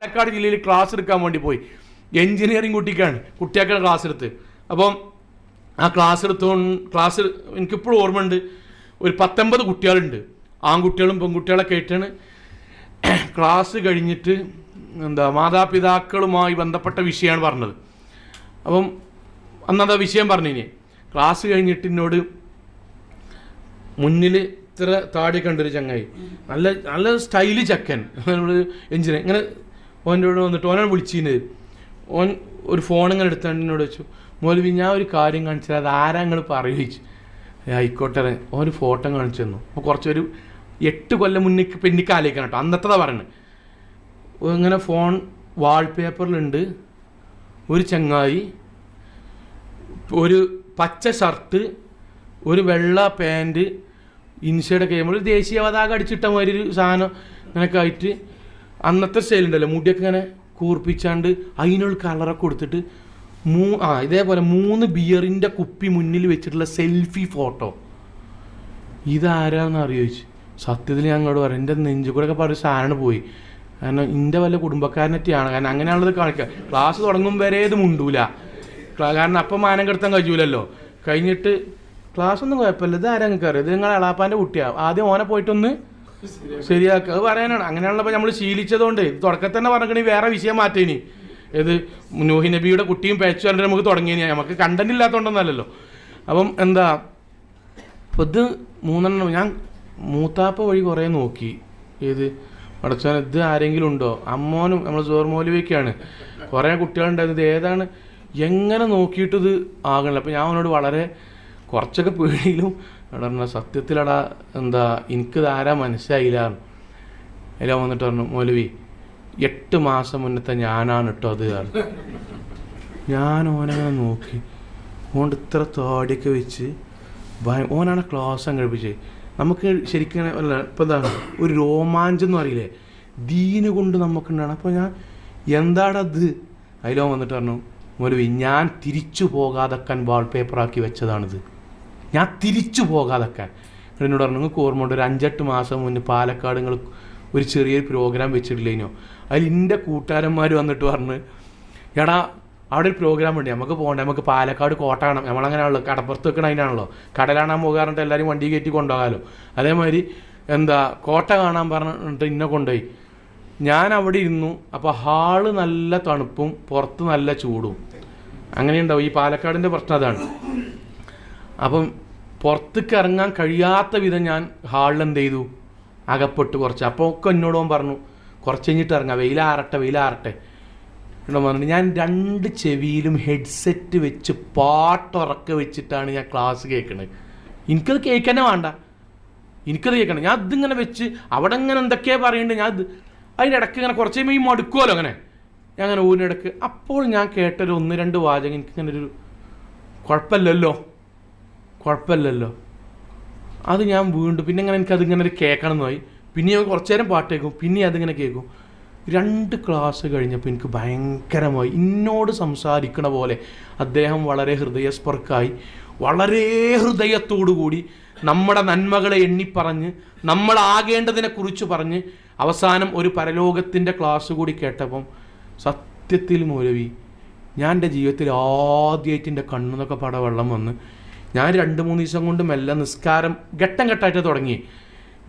പാലക്കാട് ജില്ലയിൽ ക്ലാസ് എടുക്കാൻ വേണ്ടി പോയി. എഞ്ചിനീയറിംഗ് കുട്ടിക്കാണ്. കുട്ടിയൊക്കെ ക്ലാസ് എടുത്ത്. അപ്പം ആ ക്ലാസ് എടുത്തോ ക്ലാസ് എനിക്കിപ്പോഴും ഓർമ്മയുണ്ട്. ഒരു പത്തൊമ്പത് കുട്ടികളുണ്ട്. ആൺകുട്ടികളും പെൺകുട്ടികളൊക്കെ ആയിട്ടാണ് ക്ലാസ് കഴിഞ്ഞിട്ട് എന്താ മാതാപിതാക്കളുമായി ബന്ധപ്പെട്ട വിഷയമാണ് പറഞ്ഞത്. അപ്പം അന്നതാ വിഷയം പറഞ്ഞിനി. ക്ലാസ് കഴിഞ്ഞിട്ട് എന്നോട് മുന്നിൽ ഇത്ര താടി കണ്ടൊരു ചങ്ങായി. നല്ല നല്ല സ്റ്റൈൽ ചക്കൻ. എഞ്ചിനീയർ ഇങ്ങനെ ഓന്റെ കൂടെ വന്നിട്ട് ഓനാണ് വിളിച്ചിന്. ഓൻ ഒരു ഫോൺ ഇങ്ങനെ എടുത്താണ്ട് എന്നോട് വെച്ചു മൗലവി ഞാൻ ഒരു കാര്യം കാണിച്ചാൽ അത് ആരാ നിങ്ങൾ പറയുക? ആയിക്കോട്ടെ ഓൻ ഫോട്ടോ കാണിച്ചു തന്നു. അപ്പോൾ കുറച്ചൊരു എട്ട് കൊല്ലം മുന്നിക്ക് പെണ്ണിക്ക് ആലോചിക്കണം കേട്ടോ. അന്നത്തതാ പറയണേ. ഇങ്ങനെ ഫോൺ വാൾപേപ്പറിലുണ്ട് ഒരു ചങ്ങായി ഒരു പച്ച ഷർട്ട് ഒരു വെള്ള പാന്റ് ഇൻഷേഡൊക്കെ ചെയ്യുമ്പോൾ ഒരു ദേശീയ പതാക അടിച്ചിട്ട മാതിരി ഒരു സാധനം ഇങ്ങനെയൊക്കെ ആയിട്ട് അന്നത്തെ സ്റ്റൈൽ ഉണ്ടല്ലോ മുടിയൊക്കെ ഇങ്ങനെ കൂർപ്പിച്ചാണ്ട് അതിനുള്ള കളറൊക്കെ കൊടുത്തിട്ട് മൂ ആ ഇതേപോലെ മൂന്ന് ബിയറിന്റെ കുപ്പി മുന്നിൽ വെച്ചിട്ടുള്ള സെൽഫി ഫോട്ടോ ഇതാരാന്ന് അറിയോ സത്യത്തിൽ ഞാൻ അങ്ങോട്ട് പറയാം. എന്റെ നെഞ്ചു കൂടെ ഒക്കെ പറഞ്ഞ സാധനം പോയി. കാരണം എന്റെ വല്ല കുടുംബക്കാരനെറ്റിയാണ്. കാരണം അങ്ങനെയാണത് കാണിക്കുക ക്ലാസ് തുടങ്ങും വരെ ഇത് മുണ്ടൂല. കാരണം അപ്പം മാനം കെടുത്താൻ കഴിയൂലല്ലോ. കഴിഞ്ഞിട്ട് ക്ലാസ് ഒന്നും കുഴപ്പമില്ല. ഇത് ആരാ നിങ്ങൾക്ക് അറിയാം? ഇത് നിങ്ങളെ എളാപ്പാന്റെ കുട്ടിയാണ് ആദ്യം ഓനെ പോയിട്ടൊന്ന് ശരിയാക്കുക അത് പറയാനാണ്. അങ്ങനെയാണല്ലോ നമ്മൾ ശീലിച്ചതുകൊണ്ട്. തുടക്കത്തിൽ തന്നെ പറഞ്ഞിട്ട് വേറെ വിഷയം മാറ്റേനി. ഇത് നൂഹി നബിയുടെ കുട്ടിയും പേച്ചു പറഞ്ഞിട്ട് നമുക്ക് തുടങ്ങിയ നമുക്ക് കണ്ടന്റ് ഇല്ലാത്തതുകൊണ്ടൊന്നല്ലല്ലോ അപ്പം എന്താ ഇത് മൂന്നെണ്ണം ഞാൻ മൂത്താപ്പ വഴി കുറേ നോക്കി. ഏത് അടച്ചാൻ ഇത് ആരെങ്കിലും ഉണ്ടോ? അമ്മോനും നമ്മൾ സോർ മൗലവിയൊക്കെയാണ് കുറേ കുട്ടികളുണ്ടായിരുന്നു. ഇത് ഏതാണ്? എങ്ങനെ നോക്കിയിട്ട് ഇത് ആകണില്ല. അപ്പോൾ ഞാൻ അവനോട് വളരെ കുറച്ചൊക്കെ പേടിയിലും എടാ പറഞ്ഞ സത്യത്തിലടാ എന്താ എനിക്ക് ആരാ മനസ്സിലായില്ല അവൻ വന്നിട്ട് പറഞ്ഞു മൗലവി എട്ട് മാസം മുന്നത്തെ ഞാനാണ് കേട്ടോ അത്. ഞാൻ ഓനങ്ങനെ നോക്കി. ഓണ്ട് ഇത്ര തോടിയൊക്കെ വെച്ച് ഓനാണ് ക്ലാസ് അങ്ങ് നമുക്ക് ശരിക്കും അല്ല ഇപ്പം എന്താണ് ഒരു രോമാഞ്ചം എന്ന് പറയില്ലേ? ദീന് കൊണ്ട് നമുക്കുണ്ടാണ്. അപ്പോൾ ഞാൻ എന്താടത് അതിലോ വന്നിട്ട് പറഞ്ഞു മൊലവി ഞാൻ തിരിച്ചു പോകാതെ പോകാതെക്കാൻ വാൾപേപ്പറാക്കി വെച്ചതാണിത്. ഞാൻ തിരിച്ചു പോകാതൊക്കെ. എന്നോട് പറഞ്ഞു നിങ്ങൾക്ക് ഓർമ്മയുണ്ട് ഒരു അഞ്ചെട്ട് മാസം മുന്നേ പാലക്കാട് നിങ്ങൾ ഒരു ചെറിയൊരു പ്രോഗ്രാം വെച്ചിട്ടില്ലേനോ? അതിൽ എന്റെ കൂട്ടുകാരന്മാർ വന്നിട്ട് പറഞ്ഞ് എടാ അവിടെ ഒരു പ്രോഗ്രാം ഉണ്ട്. നമുക്ക് പോകണ്ട നമുക്ക് പാലക്കാട് കോട്ട കാണാം. നമ്മളങ്ങനെയാണല്ലോ കടപ്പുറത്ത് വെക്കണ അതിനാണല്ലോ. കടൽ കാണാൻ പോകാറുണ്ട് എല്ലാവരും വണ്ടി കയറ്റി കൊണ്ടുപോകാമല്ലോ അതേമാതിരി എന്താ കോട്ട കാണാൻ പറഞ്ഞിട്ട് ഇന്നെ കൊണ്ടുപോയി. ഞാൻ അവിടെ ഇരുന്നു. അപ്പോൾ ഹാൾ നല്ല തണുപ്പും പുറത്ത് നല്ല ചൂടും. അങ്ങനെയുണ്ടാവും. ഈ പാലക്കാടിന്റെ പ്രശ്നം അതാണ്. അപ്പം പുറത്തേക്ക് ഇറങ്ങാൻ കഴിയാത്ത വിധം ഞാൻ ഹാളിൽ എന്ത് ചെയ്തു? അകപ്പെട്ട് കുറച്ച്. അപ്പോൾ ഒക്കെ എന്നോട് അവൻ പറഞ്ഞു കുറച്ച് കഴിഞ്ഞിട്ട് ഇറങ്ങാം. വെയിലാറട്ടെ വെയിലാറട്ടെ എന്നോട് പറഞ്ഞു ഞാൻ രണ്ട് ചെവിയിലും ഹെഡ്സെറ്റ് വെച്ച് പാട്ടുറക്കെ വെച്ചിട്ടാണ് ഞാൻ ക്ലാസ് കേൾക്കുന്നത് എനിക്കത് കേൾക്കാനേ വേണ്ട. എനിക്കത് കേൾക്കണം. ഞാൻ ഇതിങ്ങനെ വെച്ച് അവിടെ ഇങ്ങനെ എന്തൊക്കെയാണ് പറയുന്നുണ്ട് ഞാൻ ഇത് അതിന്റെ ഇടയ്ക്ക് ഇങ്ങനെ കുറച്ച് കഴിയുമ്പോൾ ഈ മടുക്കുമല്ലോ അങ്ങനെ. ഞാൻ അങ്ങനെ ഊരിനിടക്ക് അപ്പോൾ ഞാൻ കേട്ടൊരു ഒന്ന് രണ്ട് വാചകം എനിക്കിങ്ങനെ ഒരു കുഴപ്പമില്ലല്ലോ. കുഴപ്പമില്ലല്ലോ. അത് ഞാൻ വീണ്ടും പിന്നെ ഇങ്ങനെ എനിക്ക് അതിങ്ങനെ ഒരു കേൾക്കണം എന്നായി പിന്നെ ഞാൻ കുറച്ച് നേരം പാട്ട് കേൾക്കും പിന്നെ അതിങ്ങനെ കേൾക്കും. രണ്ട് ക്ലാസ് കഴിഞ്ഞപ്പോൾ എനിക്ക് ഭയങ്കരമായി എന്നോട് സംസാരിക്കണ പോലെ അദ്ദേഹം വളരെ ഹൃദയസ്പർക്കായി വളരെ കൂടി നമ്മുടെ നന്മകളെ എണ്ണിപ്പറഞ്ഞ് നമ്മളാകേണ്ടതിനെ കുറിച്ച് പറഞ്ഞ് അവസാനം ഒരു പരലോകത്തിന്റെ ക്ലാസ് കൂടി കേട്ടപ്പം സത്യത്തിൽ മൗലവി ഞാൻ എന്റെ ജീവിതത്തിൽ ആദ്യമായിട്ട് എന്റെ കണ്ണുന്നൊക്കെ പടവെള്ളം വന്ന് ഞാൻ രണ്ട് മൂന്ന് ദിവസം കൊണ്ട് മെല്ലെ നിസ്കാരം ഘട്ടം ഘട്ടമായിട്ട് തുടങ്ങി.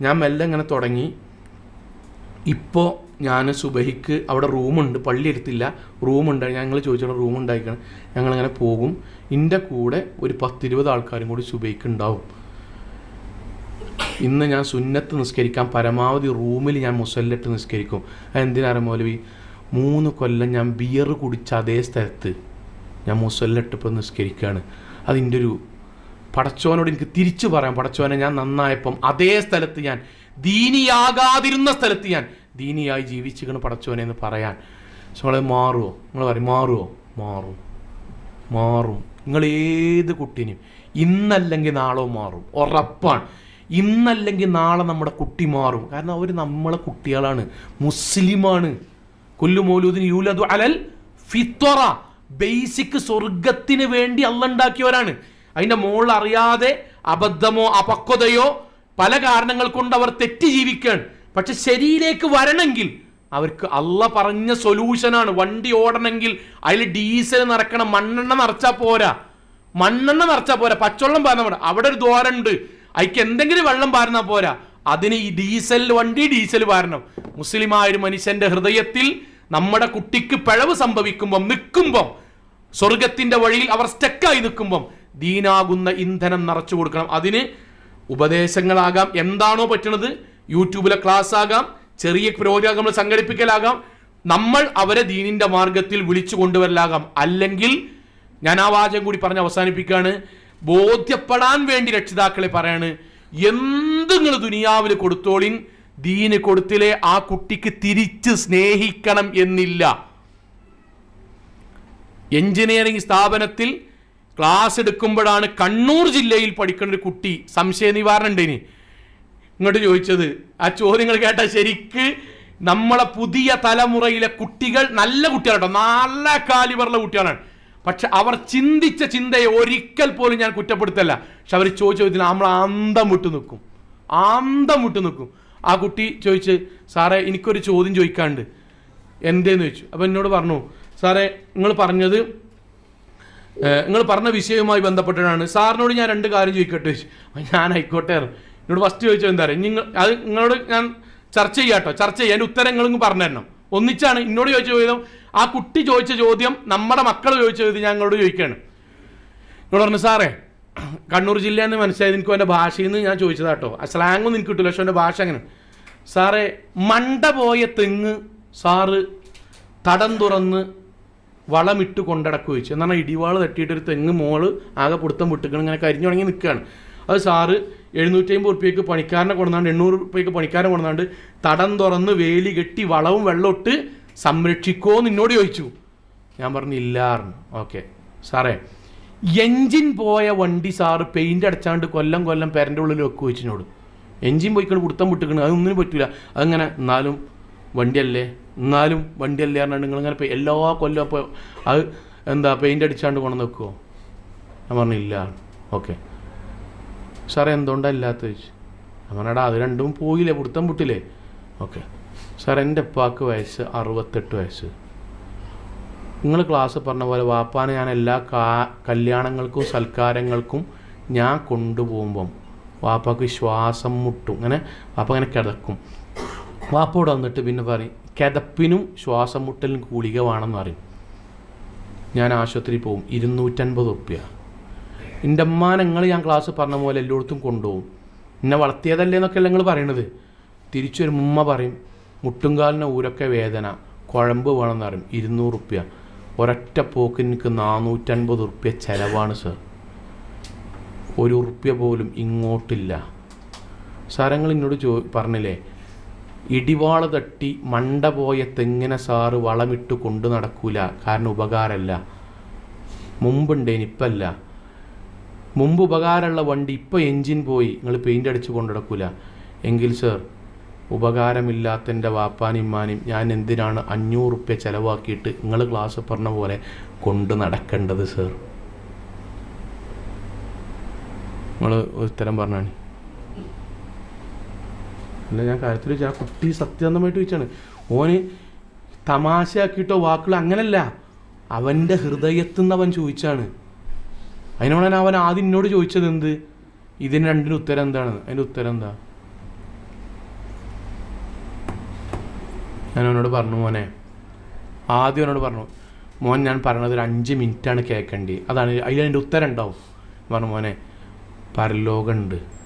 ഞാൻ മെല്ലെ ഇങ്ങനെ തുടങ്ങി. ഇപ്പോൾ ഞാൻ സുബഹിക്ക് അവിടെ റൂമുണ്ട് പള്ളി എടുത്തില്ല. റൂമുണ്ട് ഞങ്ങൾ ചോദിച്ചാൽ റൂം ഉണ്ടായിക്കണം ഞങ്ങളിങ്ങനെ പോകും. എന്റെ കൂടെ ഒരു പത്തിരുപത് ആൾക്കാരും കൂടി സുബഹിക്ക് ഉണ്ടാവും ഇന്ന് ഞാൻ സുന്നത്ത് നിസ്കരിക്കാൻ പരമാവധി റൂമിൽ ഞാൻ മുസല്ലിട്ട് നിസ്കരിക്കും. അതെന്തിനാണ് മൗലവി? മൂന്ന് കൊല്ലം ഞാൻ ബിയർ കുടിച്ച അതേ സ്ഥലത്ത് ഞാൻ മുസല്ലിട്ട് ഇപ്പോൾ നിസ്കരിക്കുകയാണ് അതിന്റെ ഒരു പടച്ചോനോട് എനിക്ക് തിരിച്ചു പറയാം. പടച്ചോനെ ഞാൻ നന്നായപ്പം അതേ സ്ഥലത്ത് ഞാൻ. ദീനിയാകാതിരുന്ന സ്ഥലത്ത് ഞാൻ. ദീനിയായി ജീവിച്ചിരിക്കണം പടച്ചോനെ എന്ന് പറയാൻ. പക്ഷെ നമ്മളത് മാറുമോ നിങ്ങൾ പറയും മാറുമോ മാറും. മാറും. നിങ്ങൾ ഏത് കുട്ടീനെയും. ഇന്നല്ലെങ്കിൽ നാളോ മാറും. ഉറപ്പാണ്. ഇന്നല്ലെങ്കിൽ നാളെ നമ്മുടെ കുട്ടി മാറും. കാരണം അവർ നമ്മളെ കുട്ടികളാണ്. മുസ്ലിമാണ്. കൊല്ലു മൗലൂദിന് യൂലതു അലൽ ഫിത്വറ. ബേസിക് സ്വർഗത്തിന് വേണ്ടി അല്ല ഉണ്ടാക്കിയവരാണ്. അതിന്റെ മുകളിൽ അറിയാതെ അബദ്ധമോ അപക്വതയോ പല കാരണങ്ങൾ കൊണ്ട് അവർ തെറ്റി ജീവിക്കുകയാണ് പക്ഷെ ശരിയിലേക്ക് വരണമെങ്കിൽ അവർക്ക് അല്ല പറഞ്ഞ സൊല്യൂഷനാണ് വണ്ടി ഓടണമെങ്കിൽ അതിൽ ഡീസൽ നിറക്കണം മണ്ണെണ്ണ നിറച്ചാൽ പോരാ. മണ്ണെണ്ണ നിറച്ചാൽ പോരാ. പച്ചവെള്ളം പാരുന്ന പോരാ അവിടെ ഒരു ദ്വാരമുണ്ട്. അതിക്ക് എന്തെങ്കിലും വെള്ളം പാരുന്നാൽ പോരാ. അതിന് ഈ ഡീസൽ വണ്ടി ഡീസൽ പാരണം. മുസ്ലിമായ ഒരു മനുഷ്യന്റെ ഹൃദയത്തിൽ നമ്മുടെ കുട്ടിക്ക് പിഴവ് സംഭവിക്കുമ്പം നിൽക്കുമ്പം സ്വർഗത്തിന്റെ വഴിയിൽ അവർ സ്റ്റക്കായി നിൽക്കുമ്പം ദീനാകുന്ന ഇന്ധനം നിറച്ചു കൊടുക്കണം. അതിന് ഉപദേശങ്ങളാകാം. എന്താണോ പറ്റുന്നത് യൂട്യൂബിലെ ക്ലാസ് ആകാം ചെറിയ പ്രോഗ്രാമുകൾ സംഘടിപ്പിക്കലാകാം. നമ്മൾ അവരെ ദീനിന്റെ മാർഗത്തിൽ വിളിച്ചു കൊണ്ടുവരലാകാം. അല്ലെങ്കിൽ ഞാൻ ആ വാചകം കൂടി പറഞ്ഞ് അവസാനിപ്പിക്കുകയാണ്. ബോധ്യപ്പെടാൻ വേണ്ടി രക്ഷിതാക്കളെ പറയാണ് എന്ത് നിങ്ങൾ ദുനിയാവിൽ കൊടുത്തോളിൻ? ദീന് കൊടുത്തിലെ ആ കുട്ടിക്ക് തിരിച്ച് സ്നേഹിക്കണം എന്നില്ല. എഞ്ചിനീയറിംഗ് സ്ഥാപനത്തിൽ ക്ലാസ് എടുക്കുമ്പോഴാണ് കണ്ണൂർ ജില്ലയിൽ പഠിക്കുന്ന ഒരു കുട്ടി സംശയ നിവാരണം ഉണ്ട് ഇനി ഇങ്ങോട്ട് ചോദിച്ചത് ആ ചോദ്യങ്ങൾ കേട്ട ശരിക്ക് നമ്മളെ പുതിയ തലമുറയിലെ കുട്ടികൾ നല്ല കുട്ടികളാട്ടോ നല്ല കാലിവറുള്ള കുട്ടികളാണ്. പക്ഷെ അവർ ചിന്തിച്ച ചിന്തയെ ഒരിക്കൽ പോലും ഞാൻ കുറ്റപ്പെടുത്തല്ല. പക്ഷെ അവർ ചോദിച്ച ചോദ്യത്തിന് നമ്മൾ അന്തം വിട്ടു നിൽക്കും. അന്തം വിട്ടു നിൽക്കും. ആ കുട്ടി ചോദിച്ച് സാറേ എനിക്കൊരു ചോദ്യം ചോദിക്കാണ്ട് എന്തേന്ന് ചോദിച്ചു. അപ്പം എന്നോട് പറഞ്ഞു സാറേ നിങ്ങൾ പറഞ്ഞത് നിങ്ങൾ പറഞ്ഞ വിഷയവുമായി ബന്ധപ്പെട്ടിട്ടാണ് സാറിനോട് ഞാൻ രണ്ട് കാര്യം ചോദിക്കട്ടെ? ഞാൻ ആയിക്കോട്ടെ. എന്നോട് ഫസ്റ്റ് ചോദിച്ചത് എന്താ പറയുക നിങ്ങൾ അത് നിങ്ങളോട് ഞാൻ ചർച്ച ചെയ്യാട്ടോ ചർച്ച ചെയ്യാൻ എന്റെ ഉത്തരം നിങ്ങളിങ്ങ് പറഞ്ഞു തരണം. ഒന്നിച്ചാണ് എന്നോട് ചോദിച്ച ചോദ്യം. ആ കുട്ടി ചോദിച്ച ചോദ്യം നമ്മുടെ മക്കൾ ചോദിച്ച ചോദ്യം ഞാൻ നിങ്ങളോട് ചോദിക്കുകയാണ്. എന്നോട് പറഞ്ഞു സാറേ കണ്ണൂർ ജില്ലയെന്ന് മനസ്സിലായത് എനിക്ക് എന്റെ ഭാഷയിൽ നിന്ന് ഞാൻ ചോദിച്ചതാട്ടോ ആ സ്ലാങ് ഒന്നും എനിക്ക് കിട്ടില്ല പക്ഷെ എന്റെ ഭാഷ അങ്ങനെ. സാറേ മണ്ട പോയ തെങ്ങ് സാറ് തടം തുറന്ന് വളമിട്ട് കൊണ്ടടക്കുക വെച്ചു. എന്നാൽ ഇടിവാൾ തട്ടിയിട്ട് ഒരു തെങ്ങ് മോൾ ആകെ പിടുത്തം വിട്ടിക്കണം ഇങ്ങനെ കരിഞ്ഞു തുടങ്ങി നിൽക്കുകയാണ് അത് സാറ് എഴുന്നൂറ്റി അമ്പത് റുപ്യക്ക് പണിക്കാരനെ കൊണ്ടാണ്ട് എണ്ണൂറ് റുപ്യക്ക് പണിക്കാരനെ കൊണ്ടാണ്ട് തടം തുറന്ന് വേലി കെട്ടി വളവും വെള്ളമിട്ട് സംരക്ഷിക്കോ നിന്നോട് ചോദിച്ചു. ഞാൻ പറഞ്ഞു ഓക്കെ. സാറേ എൻജിൻ പോയ വണ്ടി സാറ് പെയിന്റ് അടച്ചാണ്ട് കൊല്ലം കൊല്ലം പേരന്റെ ഉള്ളിൽ വെക്കുക വെച്ചിനോട് എൻജിൻ പോയിക്കൊണ്ട് പുടുത്തം വിട്ടിക്കണ് അതൊന്നിനും പറ്റില്ല അതങ്ങനെ എന്നാലും വണ്ടിയല്ലേ? എന്നാലും വണ്ടിയല്ലേ പറഞ്ഞാൽ നിങ്ങളിങ്ങനെ ഇപ്പോൾ എല്ലാ കൊല്ലം അപ്പോൾ അത് എന്താ പെയിന്റ് അടിച്ചാണ്ട് കൊണ്ടു നിൽക്കുമോ ഞാൻ പറഞ്ഞില്ല ഓക്കെ സാറേ എന്തുകൊണ്ടാണ് ഇല്ലാത്ത ചോദിച്ചു. ഞാൻ പറഞ്ഞാടാ അത് രണ്ടും പോയില്ലേ പിടുത്തം പൊട്ടില്ലേ? ഓക്കെ സാർ എന്റെ ഉപ്പാക്ക് വയസ്സ് അറുപത്തെട്ട് വയസ്സ്. നിങ്ങൾ ക്ലാസ് പറഞ്ഞ പോലെ വാപ്പാനെ ഞാൻ എല്ലാ കല്യാണങ്ങൾക്കും സൽക്കാരങ്ങൾക്കും ഞാൻ കൊണ്ടുപോകുമ്പം വാപ്പാക്ക് ശ്വാസം മുട്ടും. അങ്ങനെ വാപ്പ അങ്ങനെ കിടക്കും. വാപ്പ ഇവിടെ വന്നിട്ട് പിന്നെ പറയും കിതപ്പിനും ശ്വാസം മുട്ടലിനും ഗുളിക വേണമെന്ന് പറയും. ഞാൻ ആശുപത്രി പോകും ഇരുന്നൂറ്റൻപത് റുപ്യ എന്റെ അമ്മ നിങ്ങൾ ഞാൻ ക്ലാസ് പറഞ്ഞ പോലെ എല്ലായിടത്തും കൊണ്ടുപോകും. എന്നെ വളർത്തിയതല്ലേ എന്നൊക്കെയല്ല നിങ്ങൾ പറയണത്? തിരിച്ചു ഉമ്മ പറയും മുട്ടുംകാലിന് ഊരൊക്കെ വേദന കുഴമ്പ് വേണമെന്ന് പറയും ഇരുന്നൂറ് റുപ്യ ഒരൊറ്റ പോക്കിന് എനിക്ക് നാനൂറ്റൻപത് റുപ്യ ചിലവാണ് സർ ഒരു ഉറുപ്യ പോലും ഇങ്ങോട്ടില്ല. സാറങ്ങൾ എന്നോട് ചോ പറഞ്ഞില്ലേ ഇടിവാൾ തട്ടി മണ്ട പോയ തെങ്ങിനെ സാറ് വളമിട്ട് കൊണ്ടു നടക്കൂല. കാരണം ഉപകാരമല്ല മുമ്പുണ്ടേന് ഇപ്പല്ല. മുമ്പ് ഉപകാരമുള്ള വണ്ടി ഇപ്പോൾ എൻജിൻ പോയി. നിങ്ങൾ പെയിന്റ് അടിച്ച് കൊണ്ടു നടക്കൂല. എങ്കിൽ സർ ഉപകാരമില്ലാത്ത എന്റെ വാപ്പാനും ഇമ്മാനും ഞാൻ എന്തിനാണ് അഞ്ഞൂറ് റുപ്യ ചിലവാക്കിയിട്ട് നിങ്ങൾ ക്ലാസ് പറഞ്ഞ പോലെ കൊണ്ടു നടക്കേണ്ടത് സർ? നിങ്ങൾ ഉത്തരം പറഞ്ഞാണ്. അല്ല ഞാൻ കാര്യത്തിൽ വെച്ചാൽ ആ കുട്ടി സത്യസന്ധമായിട്ട് ചോദിച്ചാണ്. ഓന് തമാശയാക്കിയിട്ടോ വാക്കുകൾ അങ്ങനല്ല. അവന്റെ ഹൃദയത്തിൽ നിന്ന് അവൻ ചോദിച്ചാണ് അതിനോടാണ് അവൻ ആദ്യം എന്നോട് ചോദിച്ചത് എന്ത്? ഇതിന് രണ്ടിന് ഉത്തരം എന്താണ്? അതിന്റെ ഉത്തരം എന്താ? ഞാൻ അവനോട് പറഞ്ഞു മോനെ. ആദ്യം അവനോട് പറഞ്ഞു മോൻ ഞാൻ പറഞ്ഞത് ഒരു അഞ്ച് മിനിറ്റാണ് കേൾക്കേണ്ടി അതാണ് അതിൽ അതിന്റെ ഉത്തരം ഉണ്ടാവും. പറഞ്ഞു മോനെ പരലോകമുണ്ട്.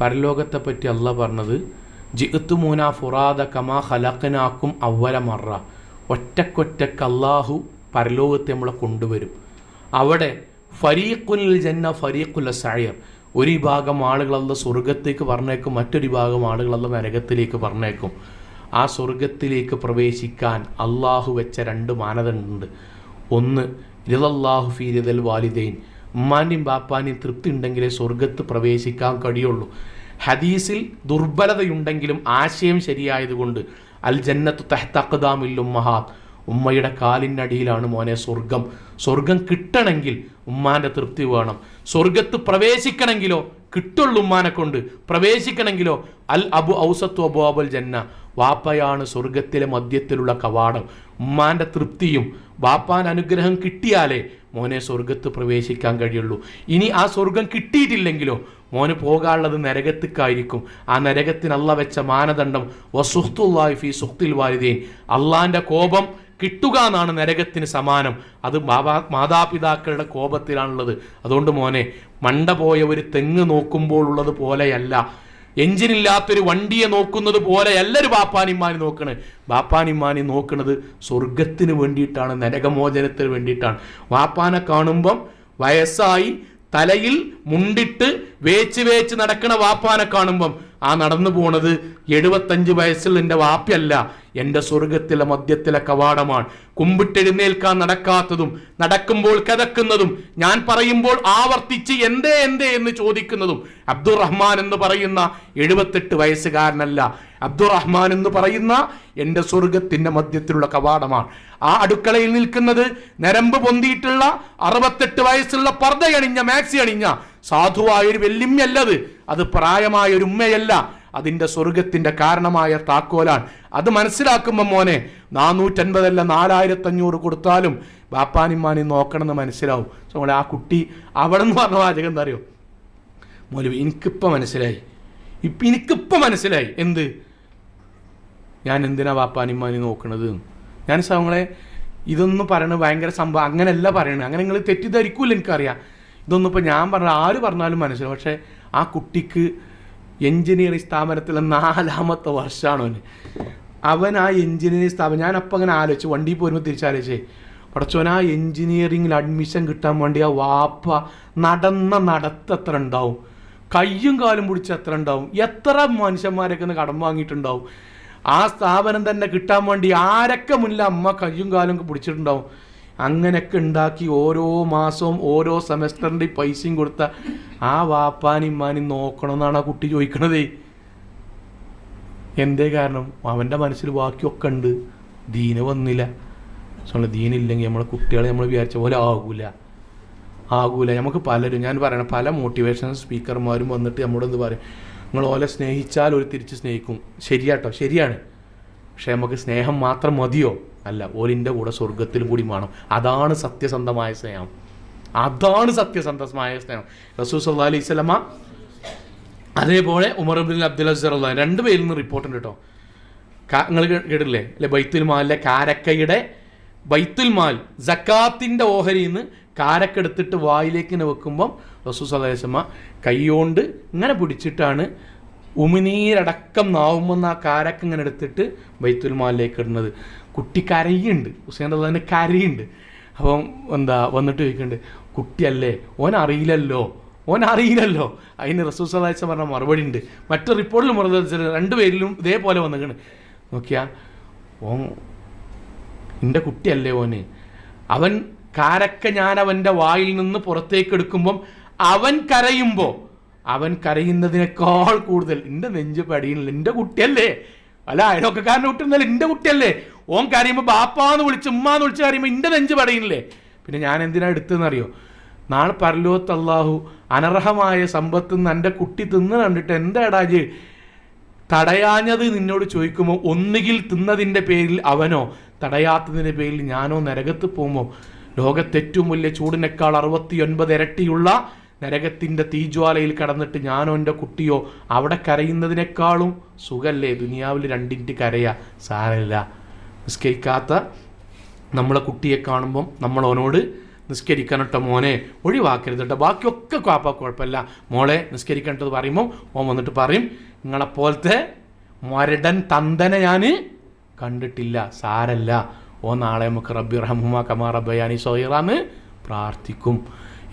പരലോകത്തെ പറ്റി അല്ല പറഞ്ഞത് ജിഅത്തു മൂന ഫുറാദ കമാ ഹലക്കനാക്കും അവല മറ. ഒറ്റക്കൊറ്റക്ക് അള്ളാഹു പരലോകത്തെ നമ്മളെ കൊണ്ടുവരും. അവിടെ ഫരീഖുൽ ജന്ന ഫരീഖുൽ സായർ ഒരു വിഭാഗം ആളുകളല്ല സ്വർഗത്തേക്ക് പറഞ്ഞേക്കും മറ്റൊരു വിഭാഗം ആളുകളല്ല നരകത്തിലേക്ക് പറഞ്ഞേക്കും. ആ സ്വർഗത്തിലേക്ക് പ്രവേശിക്കാൻ അള്ളാഹു വെച്ച രണ്ട് മാനദണ്ഡമുണ്ട്. ഒന്ന് ഇതല്ലാഹു ഫീരിതൽ വാലിദൈൻ. ഉമ്മാന്റെയും ബാപ്പാന്റെയും തൃപ്തി ഉണ്ടെങ്കിലേ സ്വർഗത്ത് പ്രവേശിക്കാൻ കഴിയുള്ളൂ. ഹദീസിൽ ദുർബലതയുണ്ടെങ്കിലും ആശയം ശരിയായതുകൊണ്ട് അൽ ജന്നത്ത് തെഹ്തഖദാമില്ലുമ്മഹാത്ത് ഉമ്മയുടെ കാലിനടിയിലാണ് മോനെ സ്വർഗം. സ്വർഗം കിട്ടണമെങ്കിൽ ഉമ്മാന്റെ തൃപ്തി വേണം. സ്വർഗത്ത് പ്രവേശിക്കണമെങ്കിലോ കിട്ടുള്ളൂ ഉമ്മാനെ കൊണ്ട്. പ്രവേശിക്കണമെങ്കിലോ അൽ അബു ഔസത്തു അബു അബുൽ ജന്ന. വാപ്പയാണ് സ്വർഗത്തിലെ മധ്യത്തിലുള്ള കവാടം. ഉമ്മാന്റെ തൃപ്തിയും വാപ്പാൻ അനുഗ്രഹം കിട്ടിയാലേ മോനെ സ്വർഗത്ത് പ്രവേശിക്കാൻ കഴിയുള്ളൂ. ഇനി ആ സ്വർഗം കിട്ടിയിട്ടില്ലെങ്കിലോ മോന് പോകാനുള്ളത് നരകത്തിക്കായിരിക്കും. ആ നരകത്തിനല്ല വെച്ച മാനദണ്ഡം വസുഹ്തുല്ലാഹി ഫി സുഹ്തിൽ വാലിദീൻ. അള്ളാന്റെ കോപം കിട്ടുക എന്നാണ് നരകത്തിന് സമാനം. അത് മാതാ മാതാപിതാക്കളുടെ കോപത്തിലാണുള്ളത്. അതുകൊണ്ട് മോനെ മണ്ട പോയ ഒരു തെങ്ങ് നോക്കുമ്പോൾ ഉള്ളത് പോലെയല്ല. എഞ്ചിനില്ലാത്തൊരു വണ്ടിയെ നോക്കുന്നത് പോലെ എല്ലാവരും ബാപ്പാനിമാനി നോക്കണേ. ബാപ്പാനിമാനി നോക്കുന്നത് സ്വർഗത്തിന് വേണ്ടിയിട്ടാണ് നരകമോചനത്തിന് വേണ്ടിയിട്ടാണ്. വാപ്പാനെ കാണുമ്പം വയസ്സായി തലയിൽ മുണ്ടിട്ട് വേച്ച് വേച്ച് നടക്കണ വാപ്പാനെ കാണുമ്പം ആ നടന്നു പോണത് എഴുപത്തഞ്ച് വയസ്സിൽ എന്റെ വാപ്പയല്ല എന്റെ സ്വർഗത്തിലെ മധ്യത്തിലെ കവാടമാണ്. കുമ്പിട്ടെഴുന്നേൽക്കാൻ നടക്കാത്തതും നടക്കുമ്പോൾ കിതക്കുന്നതും ഞാൻ പറയുമ്പോൾ ആവർത്തിച്ച് എന്തേ എന്തേ എന്ന് ചോദിക്കുന്നതും അബ്ദുറഹ്മാൻ എന്ന് പറയുന്ന എഴുപത്തെട്ട് വയസ്സുകാരനല്ല. അബ്ദുറഹ്മാൻ എന്ന് പറയുന്ന എന്റെ സ്വർഗത്തിന്റെ മധ്യത്തിലുള്ള കവാടമാണ്. ആ അടുക്കളയിൽ നിൽക്കുന്നത് നരമ്പ് പൊന്തിയിട്ടുള്ള അറുപത്തെട്ട് വയസ്സുള്ള പർദ്ദയണിഞ്ഞ മാക്സി അണിഞ്ഞ സാധുവായൊരു വെല്ലുമ്മയല്ലത്. അത് പ്രായമായ ഒരു ഉമ്മയല്ല. അതിന്റെ സ്വർഗത്തിന്റെ കാരണമായ താക്കോലാണ്. അത് മനസ്സിലാക്കുമ്പോൾ മോനെ നാനൂറ്റൻപതല്ല നാലായിരത്തഞ്ഞൂറ് കൊടുത്താലും ബാപ്പാനിമാനി നോക്കണമെന്ന് മനസ്സിലാവും. സോ ആ കുട്ടി അവിടെ നിന്ന് പറഞ്ഞ വാചകം എന്താ അറിയോ? മോലി എനിക്കിപ്പോൾ മനസ്സിലായി. ഇപ്പം എനിക്കിപ്പോൾ മനസ്സിലായി. എന്ത്? ഞാൻ എന്തിനാ വാപ്പാനിമാനി നോക്കണത്? ഞാൻ സങ്ങളെ ഇതൊന്നും പറയണത് ഭയങ്കര സംഭവം. അങ്ങനെയല്ല പറയണത്. അങ്ങനെ നിങ്ങൾ തെറ്റിദ്ധരിക്കൂല എനിക്കറിയാം. ഇതൊന്നും ഇപ്പോൾ ഞാൻ പറഞ്ഞ ആര് പറഞ്ഞാലും മനസ്സിലാവും. പക്ഷേ ആ കുട്ടിക്ക് എഞ്ചിനീയറിംഗ് സ്ഥാപനത്തിലെ നാലാമത്തെ വർഷമാണ് അവൻ ആ എഞ്ചിനീയറിംഗ് സ്ഥാപനം ഞാൻ അപ്പം അങ്ങനെ ആലോചിച്ചു വണ്ടി പോരുമ്പോൾ തിരിച്ചാലോചിച്ചേ. പടച്ചോൻ ആ എഞ്ചിനീയറിംഗിൽ അഡ്മിഷൻ കിട്ടാൻ വേണ്ടി ആ വാപ്പ നടന്ന നടത്തത്ര ഉണ്ടാവും? കയ്യും കാലും പിടിച്ച് എത്ര ഉണ്ടാവും? എത്ര മനുഷ്യന്മാരൊക്കെ ഒന്ന് കടം വാങ്ങിയിട്ടുണ്ടാവും? ആ സ്ഥാപനം തന്നെ കിട്ടാൻ വേണ്ടി ആരൊക്കെ മുന്നിൽ അമ്മ കയ്യും കാലും പിടിച്ചിട്ടുണ്ടാവും? അങ്ങനെയൊക്കെ ഉണ്ടാക്കി ഓരോ മാസവും ഓരോ സെമസ്റ്ററിന്റെ പൈസയും കൊടുത്ത ആ വാപ്പാനും ഇമ്മാനും നോക്കണമെന്നാണ് ആ കുട്ടി ചോദിക്കണതേ. എന്തേ കാരണം? അവന്റെ മനസ്സിൽ ബാക്കിയൊക്കെ ഉണ്ട്. ദീന വന്നില്ല. സ്വന്തം ദീനില്ലെങ്കിൽ നമ്മളെ കുട്ടികളെ നമ്മൾ വിചാരിച്ച പോലെ ആകൂല. ആകൂല. നമുക്ക് പലരും ഞാൻ പറയണം പല മോട്ടിവേഷൻ സ്പീക്കർമാരും വന്നിട്ട് നമ്മളോട് എന്ത് പറയും? നിങ്ങൾ ഓലെ സ്നേഹിച്ചാൽ ഒരു തിരിച്ച് സ്നേഹിക്കും. ശരിയാട്ടോ. ശരിയാണ്. പക്ഷേ നമുക്ക് സ്നേഹം മാത്രം മതിയോ? അല്ല ഓലിന്റെ കൂടെ സ്വർഗത്തിലും കൂടി വേണം അതാണ് സത്യസന്ധമായ സ്നേഹം. അതാണ് സത്യസന്ധമായ സ്നേഹം. റസൂൽ സല്ലാ അലൈഹി സ്വലമ അതേപോലെ ഉമർ അബ്ദുൽ അബ്ദുൽ അസറുള്ള രണ്ട് പേരിൽ നിന്ന് റിപ്പോർട്ടുണ്ട് കേട്ടോ. നിങ്ങൾ കേട്ടില്ലേ അല്ലെ ബൈത്തുൽ മാലിലെ കാരക്കയുടെ ബൈത്തുൽ മാൽ ജക്കാത്തിന്റെ ഓഹരിയിൽ നിന്ന് കാരക്ക എടുത്തിട്ട് വായിലേക്ക് ഇങ്ങനെ വെക്കുമ്പം റസൂ സദാസമ്മ കൈകൊണ്ട് ഇങ്ങനെ പിടിച്ചിട്ടാണ് ഉമിനീരടക്കം നാവുമെന്ന് ആ കാരക്ക ഇങ്ങനെ എടുത്തിട്ട് ബൈത്തുൽ മാലിലേക്ക് ഇടുന്നത്. കുട്ടി കരയുണ്ട് ഹുസൈൻ തന്നെ കരയുണ്ട്. അപ്പം എന്താ വന്നിട്ട് ചോദിക്കുന്നുണ്ട് കുട്ടിയല്ലേ ഓൻ അറിയില്ലല്ലോ ഓൻ അറിയില്ലല്ലോ അതിന് റസൂൽ സദാച്ച പറഞ്ഞ മറുപടി ഉണ്ട്. മറ്റു റിപ്പോർട്ടിലും രണ്ടുപേരിലും ഇതേപോലെ വന്നിരിക്കുന്നു നോക്കിയാ ഓൻ എന്റെ കുട്ടിയല്ലേ ഓന്? അവൻ കാരക്ക ഞാൻ അവന്റെ വായിൽ നിന്ന് പുറത്തേക്ക് എടുക്കുമ്പം അവൻ കരയുമ്പോൾ അവൻ കരയുന്നതിനേക്കാൾ കൂടുതൽ എന്റെ നെഞ്ച് പടിയുന്നില്ല എന്റെ കുട്ടിയല്ലേ? അല്ല അയൽവക്കക്കാരന്റെ കുട്ടിയൊന്നല്ല എന്റെ കുട്ടിയല്ലേ? ഓൻ കരയുമ്പോൾ ബാപ്പാന്ന് വിളിച്ച് ഉമ്മാന്ന് വിളിച്ച് കരയുമ്പോൾ ഇന്റെ നെഞ്ച് പടയുന്നില്ലേ പിന്നെ ഞാൻ എന്തിനാ എടുത്തതെന്നറിയോ? നാളെ പരലോത്ത് അള്ളാഹു അനർഹമായ സമ്പത്ത് നിന്ന് എന്റെ കുട്ടി തിന്ന് കണ്ടിട്ട് എന്താടാജ് തടയാഞ്ഞത് നിന്നോട് ചോദിക്കുമ്പോൾ ഒന്നുകിൽ തിന്നതിന്റെ പേരിൽ അവനോ തടയാത്തതിന്റെ പേരിൽ ഞാനോ നരകത്ത് പോകുമ്പോൾ ലോകത്തെ ഏറ്റവും വലിയ ചൂടിനേക്കാൾ അറുപത്തി ഒൻപത് ഇരട്ടിയുള്ള നരകത്തിന്റെ തീജ്വാലയിൽ കടന്നിട്ട് ഞാനോ എന്റെ കുട്ടിയോ അവിടെ കരയുന്നതിനേക്കാളും സുഖല്ലേ? ദുനിയാവിൽ രണ്ടിന്റെ കരയാ. സാരമില്ല. നിസ്കരിക്കാത്ത നമ്മളെ കുട്ടിയെ കാണുമ്പം നമ്മൾ അവനോട് നിസ്കരിക്കണട്ടോ മോനെ ഒഴിവാക്കരുത് കേട്ടോ ബാക്കിയൊക്കെ കാപ്പ കുഴപ്പമില്ല. മോളെ നിസ്കരിക്കേണ്ടത് പറയുമ്പോൾ ഓൻ വന്നിട്ട് പറയും നിങ്ങളെപ്പോലത്തെ മരടൻ തന്തനെ ഞാൻ കണ്ടിട്ടില്ല സാരല്ല. ഓ നാളെ നമുക്ക് റബ്ബി റഹമുമ കമാ റബ്ബയാനി സോയിറാന്ന് പ്രാർത്ഥിക്കും.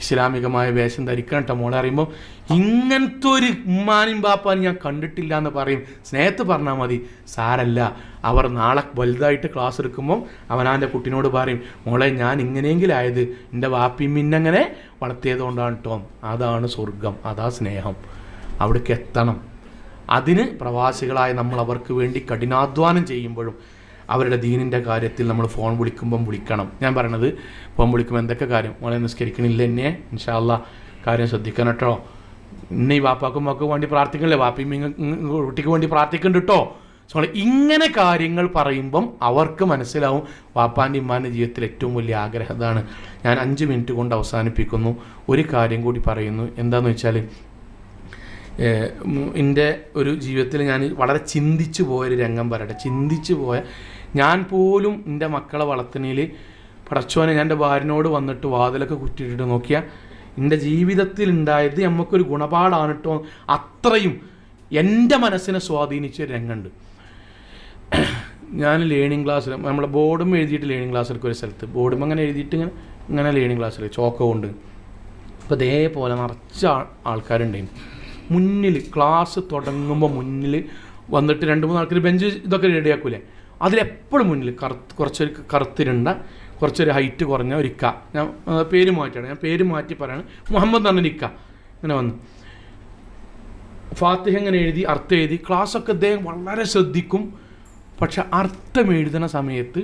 ഇസ്ലാമികമായ വേഷം ധരിക്കണം കേട്ടോ മോളെ അറിയുമ്പോൾ ഇങ്ങനത്തെ ഒരു ഉമ്മാനും ബാപ്പാനും ഞാൻ കണ്ടിട്ടില്ല എന്ന് പറയും. സ്നേഹത്ത് പറഞ്ഞാൽ മതി. സാരല്ല അവർ നാളെ വലുതായിട്ട് ക്ലാസ് എടുക്കുമ്പോൾ അവനാന്റെ കുട്ടിനോട് പറയും മോളെ ഞാൻ ഇങ്ങനെയെങ്കിലും ആയത് എന്റെ വാപ്പിയും മിന്നങ്ങനെ വളർത്തിയത് കൊണ്ടാണ് കേട്ടോ അതാണ് സ്വർഗം അതാ സ്നേഹം. അവിടേക്ക് എത്തണം. അതിന് പ്രവാസികളായ നമ്മൾ അവർക്ക് വേണ്ടി കഠിനാധ്വാനം ചെയ്യുമ്പോഴും അവരുടെ ദീനിന്റെ കാര്യത്തിൽ നമ്മൾ ഫോൺ വിളിക്കുമ്പം വിളിക്കണം. ഞാൻ പറയണത് ഫോൺ വിളിക്കുമ്പോൾ എന്തൊക്കെ കാര്യം? മോളെ നിസ്കരിക്കണില്ല എന്നെ? ഇൻഷാല്ല കാര്യം ശ്രദ്ധിക്കണം കേട്ടോ. ഇന്ന ഈ വാപ്പാക്കും മക്കും വേണ്ടി പ്രാർത്ഥിക്കണില്ലേ? വാപ്പിയും കുട്ടിക്ക് വേണ്ടി പ്രാർത്ഥിക്കുന്നുണ്ട് കേട്ടോ. സോ ഇങ്ങനെ കാര്യങ്ങൾ പറയുമ്പം അവർക്ക് മനസ്സിലാവും വാപ്പാന്റെ ഇമ്മാന്റെ ജീവിതത്തിൽ ഏറ്റവും വലിയ ആഗ്രഹം അതാണ് ഞാൻ അഞ്ച് മിനിറ്റ് കൊണ്ട് അവസാനിപ്പിക്കുന്നു. ഒരു കാര്യം കൂടി പറയുന്നു. എന്താണെന്ന് വെച്ചാൽ എന്റെ ഒരു ജീവിതത്തിൽ ഞാൻ വളരെ ചിന്തിച്ചു പോയൊരു രംഗം പറയട്ടെ. ചിന്തിച്ചു പോയ ഞാൻ പോലും എന്റെ മക്കളെ വളർത്തുന്നതിൽ പടച്ചോനെ ഞാൻ എന്റെ ഭാര്യനോട് വന്നിട്ട് വാതിലൊക്കെ കുറ്റിയിട്ടിട്ട് നോക്കിയാൽ എന്റെ ജീവിതത്തിൽ ഉണ്ടായത് നമുക്കൊരു ഗുണപാടാണ് കേട്ടോ അത്രയും എന്റെ മനസ്സിനെ സ്വാധീനിച്ച രംഗമുണ്ട്. ഞാൻ ലേണിംഗ് ക്ലാസ്സിൽ നമ്മളെ ബോർഡും എഴുതിയിട്ട് ലേണിംഗ് ക്ലാസ് എടുക്കും ഒരു സ്ഥലത്ത് ബോർഡും അങ്ങനെ എഴുതിയിട്ട് ഇങ്ങനെ ഇങ്ങനെ ലേണിംഗ് ക്ലാസ്സിൽ ചോക്ക കൊണ്ട്. അപ്പോൾ ഇതേപോലെ നിറച്ച ആൾ- ആൾക്കാരുണ്ടായിരുന്നു മുന്നിൽ ക്ലാസ് തുടങ്ങുമ്പോൾ മുന്നിൽ വന്നിട്ട് രണ്ട് മൂന്ന് ആൾക്കാർ ബെഞ്ച് ഇതൊക്കെ റെഡിയാക്കൂലേ അതിലെപ്പോഴും മുന്നിൽ കറുത്ത് കുറച്ചൊരു കറുത്തിരുണ്ട കുറച്ചൊരു ഹൈറ്റ് കുറഞ്ഞ ഒരു ഇക്ക. ഞാൻ പേര് മാറ്റിയാണ്. ഞാൻ പേര് മാറ്റി പറയാണ്. മുഹമ്മദ് പറഞ്ഞൊരു ഇക്ക. ഇങ്ങനെ വന്നു. ഫാത്തിഹ ഇങ്ങനെ എഴുതി അർത്ഥം എഴുതി. ക്ലാസ്സൊക്കെ അദ്ദേഹം വളരെ ശ്രദ്ധിക്കും. പക്ഷെ അർത്ഥം എഴുതുന്ന സമയത്ത്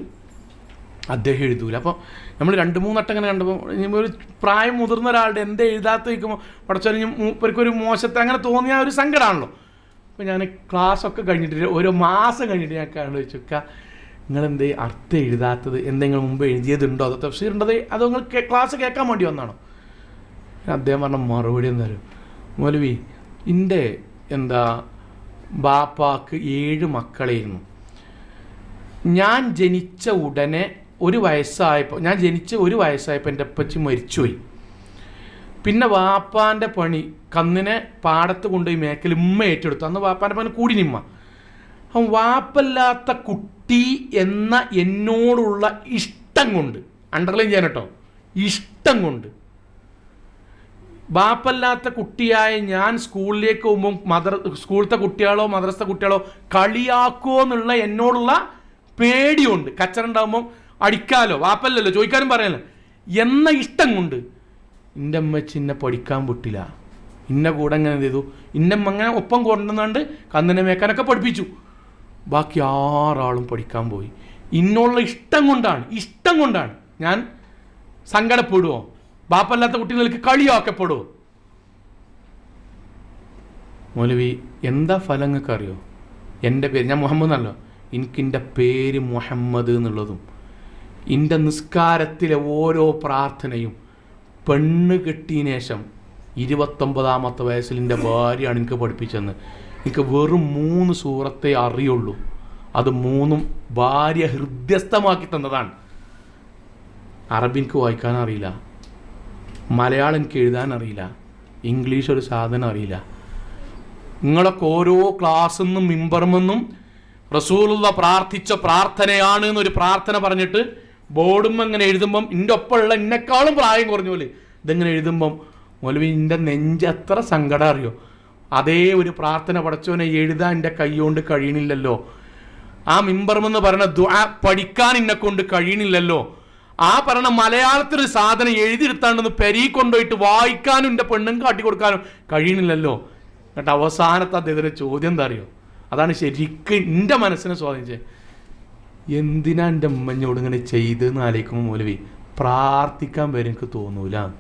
അദ്ദേഹം എഴുതൂല. അപ്പോൾ നമ്മൾ രണ്ട് മൂന്നട്ടം ഇങ്ങനെ കണ്ടപ്പോൾ ഒരു പ്രായം മുതിർന്ന ഒരാളുടെ എന്ത് എഴുതാത്ത വയ്ക്കുമ്പോൾ പടച്ചോനി മൂപ്പർക്ക് ഒരു മോശത്തെ അങ്ങനെ തോന്നിയ ഒരു സങ്കടമാണല്ലോ അപ്പോൾ ഞാൻ ക്ലാസ്സൊക്കെ കഴിഞ്ഞിട്ട് ഒരു മാസം കഴിഞ്ഞിട്ട് ഞാൻ കണ്ടു വെച്ചൊക്കെ നിങ്ങൾ എന്തേ അർത്ഥം എഴുതാത്തത്? എന്തെങ്കിലും മുമ്പ് എഴുതിയതുണ്ടോ? അതോ തഫ്സീറുണ്ടത് അതോ നിങ്ങൾ ക്ലാസ് കേൾക്കാൻ വേണ്ടി വന്നാണോ? അദ്ദേഹം പറഞ്ഞ മറുപടി എന്തായാലും മൗലവി എന്റെ എന്താ ബാപ്പാക്ക് ഏഴ് മക്കളായിരുന്നു. ഞാൻ ജനിച്ച ഉടനെ ഒരു വയസ്സായപ്പോൾ ഞാൻ ജനിച്ച ഒരു വയസ്സായപ്പോൾ എന്റെ അപ്പച്ചി മരിച്ചുപോയി. പിന്നെ വാപ്പാന്റെ പണി. കന്നിനെ പാടത്ത് കൊണ്ടുപോയി മേക്കൽ ഉമ്മ ഏറ്റെടുത്തു. അന്ന് വാപ്പാന്റെ പണി കൂടി നിമ്മ. അപ്പം വാപ്പല്ലാത്ത കുട്ടി എന്ന എന്നോടുള്ള ഇഷ്ടം കൊണ്ട് അണ്ടർലൈൻ ചെയ്യാൻ കേട്ടോ ഇഷ്ടം കൊണ്ട്. വാപ്പല്ലാത്ത കുട്ടിയായ ഞാൻ സ്കൂളിലേക്ക് പോകുമ്പോൾ മദർ സ്കൂളത്തെ കുട്ടികളോ മദ്രസത്തെ കുട്ടികളോ കളിയാക്കുമോ എന്നുള്ള എന്നോടുള്ള പേടിയുണ്ട്. കച്ചറുണ്ടാകുമ്പോൾ അടിക്കാലോ വാപ്പല്ലല്ലോ ചോദിക്കാനും പറയാനല്ലോ എന്ന ഇഷ്ടം കൊണ്ട് എന്റെ അമ്മച്ചി എന്നെ പഠിക്കാൻ വിട്ടില്ല. ഇന്ന കൂടെ അങ്ങനെ ചെയ്തു? ഇന്നമ്മ അങ്ങനെ ഒപ്പം കൊണ്ടുവന്നുകൊണ്ട് കന്നിനെ മേക്കാനൊക്കെ പഠിപ്പിച്ചു. ബാക്കി ആറാളും പഠിക്കാൻ പോയി. ഇന്നുള്ള ഇഷ്ടം കൊണ്ടാണ് ഇഷ്ടം കൊണ്ടാണ്. ഞാൻ സങ്കടപ്പെടുവോ? ബാപ്പല്ലാത്ത കുട്ടികൾക്ക് കളിയാക്കപ്പെടുവോ? മൗലവി എന്താ ഫലം നിങ്ങൾക്ക് അറിയോ എന്റെ പേര് ഞാൻ മുഹമ്മദ് എന്നല്ലോ. എനിക്ക് എന്റെ പേര് മുഹമ്മദ് എന്നുള്ളതും. എന്റെ നിസ്കാരത്തിലെ ഓരോ പ്രാർത്ഥനയും പെണ്ണ് കെട്ടിയതിന് ശേഷം ഇരുപത്തൊമ്പതാമത്തെ വയസ്സിൽ എന്റെ ഭാര്യയാണ് എനിക്ക് പഠിപ്പിച്ചെന്ന് എനിക്ക് വെറും മൂന്ന് സൂറത്തെ അറിയുള്ളൂ. അത് മൂന്നും ഭാര്യ ഹൃദ്യസ്ഥമാക്കി തന്നതാണ്. അറബി എനിക്ക് വായിക്കാൻ അറിയില്ല. മലയാളം എനിക്ക് എഴുതാൻ അറിയില്ല. ഇംഗ്ലീഷ് ഒരു സാധനം അറിയില്ല. നിങ്ങളൊക്കെ ഓരോ ക്ലാസ്സിൽ നിന്നും മിമ്പർമെന്നും റസൂലുള്ള പ്രാർത്ഥിച്ച പ്രാർത്ഥനയാണ് എന്നൊരു പ്രാർത്ഥന പറഞ്ഞിട്ട് ബോർഡും അങ്ങനെ എഴുതുമ്പം എന്റെ ഒപ്പമുള്ള എന്നെക്കാളും പ്രായം കുറഞ്ഞ പോലെ. ഇതെങ്ങനെ എഴുതുമ്പം മോലി എന്റെ നെഞ്ച് എത്ര സങ്കടം അറിയോ? അതേ ഒരു പ്രാർത്ഥന പഠിച്ചവനെ എഴുതാൻ എന്റെ കൈകൊണ്ട് കഴിയണില്ലല്ലോ. ആ മിമ്പർമെന്ന് പറയുന്ന ദുആ പഠിക്കാൻ എന്നെ കൊണ്ട് കഴിയണില്ലല്ലോ. ആ പറയണ മലയാളത്തിൽ സാധനം എഴുതിയെടുത്താണ്ടെന്ന് പെരി കൊണ്ടുപോയിട്ട് വായിക്കാനും എന്റെ പെണ്ണും കാട്ടി കൊടുക്കാനും കഴിയണില്ലല്ലോ. എന്നിട്ട് അവസാനത്തെ അദ്ദേഹത്തിന്റെ ചോദ്യം എന്താ അറിയോ? അതാണ് ശരിക്കും എന്റെ മനസ്സിനെ സ്വാധീനിച്ചത്. എന്തിനാ എന്റെ അമ്മഞ്ഞോട് ഇങ്ങനെ ചെയ്തെന്ന് ആലോചിക്കുമ്പോൾ മൗലവി പ്രാർത്ഥിക്കാൻ വരെ എനിക്ക് തോന്നൂല.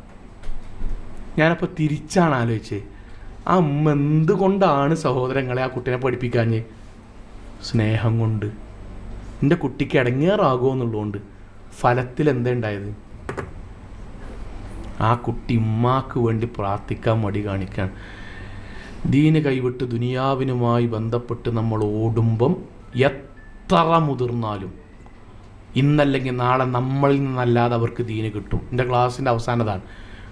ഞാനപ്പോൾ തിരിച്ചാണ് ആലോചിച്ചത് ആ അമ്മ എന്തുകൊണ്ടാണ് സഹോദരങ്ങളെ ആ കുട്ടീനെ പഠിപ്പിക്കാഞ്ഞ്? സ്നേഹം കൊണ്ട്. എന്റെ കുട്ടിക്ക് ഇടങ്ങേറാകുമോ എന്നുള്ളതുകൊണ്ട് ഫലത്തിൽ എന്താ ഉണ്ടായത്? ആ കുട്ടി ഉമ്മാക്ക് വേണ്ടി പ്രാർത്ഥിക്കാൻ മടി കാണിക്കാൻ. ദീന് കൈവിട്ട് ദുനിയാവിനുമായി ബന്ധപ്പെട്ട് നമ്മൾ ഓടുമ്പം എത്ര മുതിർന്നാലും ഇന്നല്ലെങ്കിൽ നാളെ നമ്മളിൽ നിന്നല്ലാതെ അവർക്ക് ദീന് കിട്ടും. എന്റെ ക്ലാസ്സിന്റെ അവസാനതാണ്.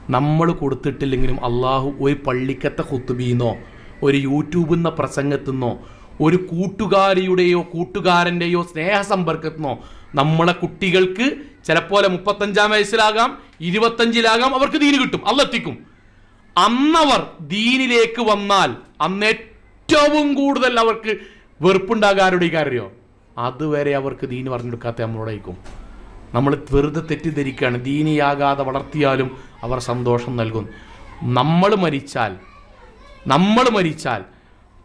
നമ്മൾ കൊടുത്തിട്ടില്ലെങ്കിലും അള്ളാഹു ഒരു പള്ളിക്കത്തെ കുത്തുബീന്നോ ഒരു യൂട്യൂബിൽ നിന്ന് പ്രസംഗത്തുനിന്നോ ഒരു കൂട്ടുകാരിയുടെയോ കൂട്ടുകാരന്റെയോ സ്നേഹസമ്പർക്കത്തിനോ നമ്മളെ കുട്ടികൾക്ക് ചിലപ്പോലെ മുപ്പത്തഞ്ചാം വയസ്സിലാകാം ഇരുപത്തഞ്ചിലാകാം അവർക്ക് ദീന് കിട്ടും. അല്ലെത്തിക്കും അന്നവർ ദീനിലേക്ക് വന്നാൽ അന്ന് ഏറ്റവും കൂടുതൽ അവർക്ക് വെറുപ്പുണ്ടാകാരുടെ കാര്യമോ അതുവരെ അവർക്ക് ദീന് പറഞ്ഞെടുക്കാത്ത നമ്മളോടായിരിക്കും. നമ്മൾ വെറുതെ തെറ്റിദ്ധരിക്കുകയാണ്. ദീനിയാകാതെ വളർത്തിയാലും അവർ സന്തോഷം നൽകും. നമ്മൾ മരിച്ചാൽ നമ്മൾ മരിച്ചാൽ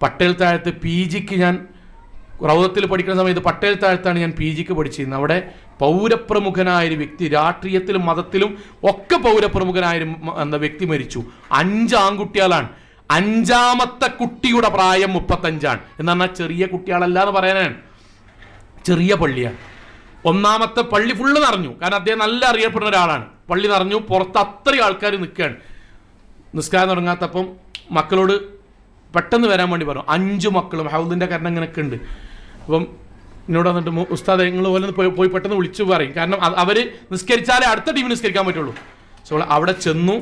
പട്ടേൽ താഴത്ത് പി ജിക്ക് ഞാൻ റൗദത്തിൽ പഠിക്കുന്ന സമയത്ത് പട്ടേൽ താഴത്താണ് ഞാൻ പി ജിക്ക് പഠിച്ചിരുന്നത്. അവിടെ പൗരപ്രമുഖനായൊരു വ്യക്തി രാഷ്ട്രീയത്തിലും മതത്തിലും ഒക്കെ പൗരപ്രമുഖനായൊരു എന്ന വ്യക്തി മരിച്ചു. അഞ്ച് ആൺകുട്ടികളാണ് അഞ്ചാമത്തെ കുട്ടിയുടെ പ്രായം മുപ്പത്തഞ്ചാണ്. എന്ന് പറഞ്ഞാൽ ചെറിയ കുട്ടികളല്ല എന്ന് പറയാനാണ്. ചെറിയ പള്ളിയാണ് ഒന്നാമത്തെ പള്ളി ഫുള്ള് നിറഞ്ഞു. കാരണം അദ്ദേഹം നല്ല അറിയപ്പെടുന്ന ഒരാളാണ്. പള്ളി നിറഞ്ഞു പുറത്ത് അത്രയും ആൾക്കാർ നിൽക്കുകയാണ്. നിസ്കാരം തുടങ്ങാത്തപ്പം മക്കളോട് പെട്ടെന്ന് വരാൻ വേണ്ടി പറഞ്ഞു. അഞ്ച് മക്കളും ഹൗദിന്റെ കാരണം ഇങ്ങനെയൊക്കെ ഉണ്ട്. അപ്പം എന്നോട് വന്നിട്ട് ഉസ്താദ് നിങ്ങൾ പോലെ പോയി- പോയി പെട്ടെന്ന് വിളിച്ചു പറയും. കാരണം അവർ നിസ്കരിച്ചാലേ അടുത്ത ടീമിന് നിസ്കരിക്കാൻ പറ്റുള്ളൂ. സോ അവിടെ ചെന്നു.